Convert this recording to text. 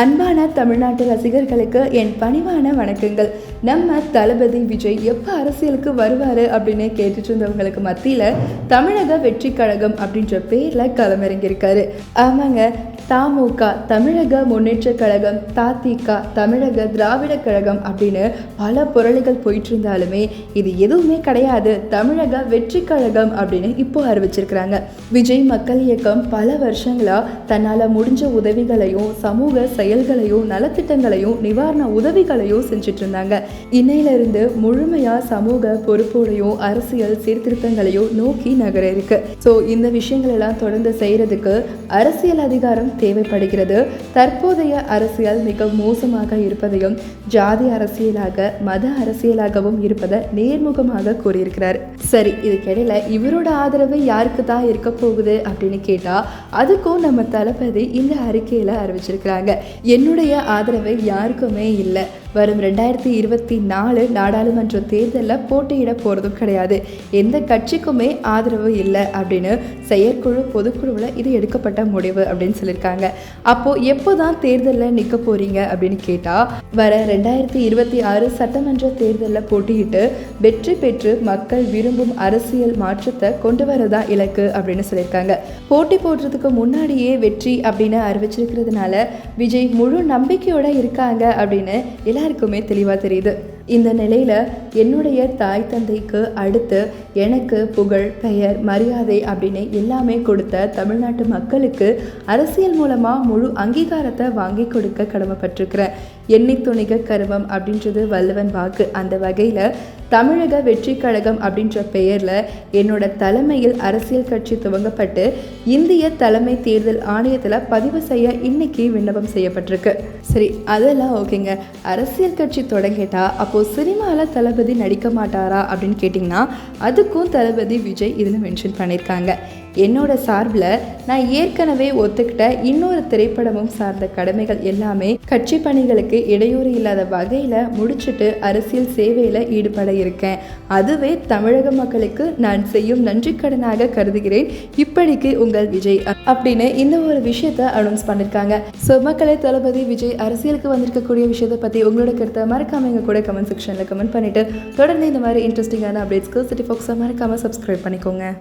அன்பான தமிழ்நாட்டு ரசிகர்களுக்கு என் பணிவான வணக்கங்கள். நம்ம தளபதி விஜய் எப்போ அரசியலுக்கு வருவார் அப்படின்னு கேட்டுட்டு இருந்தவங்களுக்கு மத்தியில் தமிழக வெற்றி கழகம் அப்படின்ற பேரில் களமிறங்கியிருக்காரு. ஆமாங்க தமுக தமிழக முன்னேற்ற கழகம் தாத்திக தமிழக திராவிட கழகம் அப்படின்னு பல புரளிகள் போயிட்டு இருந்தாலுமே இது எதுவுமே கிடையாது. தமிழக வெற்றி கழகம் அப்படின்னு இப்போ அறிவிச்சிருக்கிறாங்க. விஜய் மக்கள் இயக்கம் பல வருஷங்களா தன்னால் முடிஞ்ச உதவிகளையும் சமூக செயல்களையும் நலத்திட்டங்களையும் நிவாரண உதவிகளையும் செஞ்சுட்டு இருந்தாங்க இன்னையிலிருந்து முழுமையா சமூக பொறுப்போடையும் அரசியல் சீர்திருத்தங்களையும் நோக்கி நகர இருக்கு. ஸோ இந்த விஷயங்கள் எல்லாம் தொடர்ந்து செய்யறதுக்கு அரசியல் அதிகாரம் தேவைப்படுகிறது. தற்போதைய அரசியல் மிக மோசமாக இருப்பதையும் ஜாதி அரசியலாக மத அரசியலாகவும் இருப்பதை நேர்முகமாக கூறியிருக்கிறார். சரி இதுக்கிடையில இவரோட ஆதரவு யாருக்கு தான் இருக்க போகுது அப்படின்னு கேட்டா அதுக்கும் நம்ம தளபதி இந்த அறிக்கையில அறிவிச்சிருக்கிறாங்க. என்னுடைய ஆதரவு யாருக்குமே இல்லை. வரும் ரெண்டாயிரத்தி இருபத்தி நாலு நாடாளுமன்ற தேர்தலில் போட்டியிட போகிறதும் கிடையாது. எந்த கட்சிக்குமே ஆதரவு இல்லை அப்படின்னு செயற்குழு பொதுக்குழுவில் இது எடுக்கப்பட்ட முடிவு அப்படின்னு சொல்லியிருக்காங்க. அப்போது எப்போ தான் தேர்தலில் நிற்க போகிறீங்க அப்படின்னு கேட்டால் வர ரெண்டாயிரத்தி இருபத்தி ஆறு சட்டமன்ற தேர்தலில் போட்டியிட்டு வெற்றி பெற்று மக்கள் விரும்பும் அரசியல் மாற்றத்தை கொண்டு வரதா இலக்கு அப்படின்னு சொல்லியிருக்காங்க. போட்டி போடுறதுக்கு முன்னாடியே வெற்றி அப்படின்னு அறிவிச்சிருக்கிறதுனால விஜய் முழு நம்பிக்கையோட இருக்காங்க அப்படின்னு எல்லா எல்லாருக்குமே தெளிவாக தெரியுது. இந்த நிலையில் என்னுடைய தாய் தந்தைக்கு அடுத்து எனக்கு புகழ் பெயர் மரியாதை அப்படின்னு எல்லாமே கொடுத்த தமிழ்நாட்டு மக்களுக்கு அரசியல் மூலமாக முழு அங்கீகாரத்தை வாங்கி கொடுக்க கடமைப்பட்டிருக்கிறேன். எண்ணி துணிக கருவம் அப்படின்றது வள்ளுவன் வாக்கு. அந்த வகையில் தமிழக வெற்றி கழகம் அப்படின்ற பெயரில் என்னோட தலைமையில் அரசியல் கட்சி துவங்கப்பட்டு இந்திய தலைமை தேர்தல் ஆணையத்தில் பதிவு செய்ய இன்னைக்கு விண்ணப்பம் செய்யப்பட்டிருக்கு. சரி அதெல்லாம் ஓகேங்க. அரசியல் கட்சி தொடங்கிட்டா அப்போது சினிமாவில் தளபதி நடிக்க மாட்டாரா அப்படின்னு கேட்டிங்கன்னா அதுக்கும் தளபதி விஜய் இதில் மென்ஷன் பண்ணியிருக்காங்க என்னோட சார்பில் நான் ஏற்கனவே ஒத்துக்கிட்ட இன்னொரு திரைப்படமும் சார்ந்த கடமைகள் எல்லாமே கட்சி பணிகளுக்கு இடையூறு இல்லாத வகையில் முடிச்சுட்டு அரசியல் சேவையில் ஈடுபட இருக்கேன். அதுவே தமிழக மக்களுக்கு நான் செய்யும் நன்றிக்கடனாக கருதுகிறேன். இப்படிக்கு உங்கள் விஜய் அப்படின்னு இந்த ஒரு விஷயத்த அனௌன்ஸ் பண்ணியிருக்காங்க ஸோ மக்களை தளபதி விஜய் அரசியலுக்கு வந்திருக்கக்கூடிய விஷயத்தை பற்றி உங்களோட கருத்தை மறக்காம எங்க கூட கமெண்ட் செக்ஷனில் கமெண்ட் பண்ணிட்டு தொடர்ந்து இந்த மாதிரி இன்ட்ரெஸ்டிங்கான அப்டேட்ஸ்க்கு சிட்டி ஃபோக்ஸை மறக்காம சப்ஸ்கிரைப் பண்ணிக்கோங்க.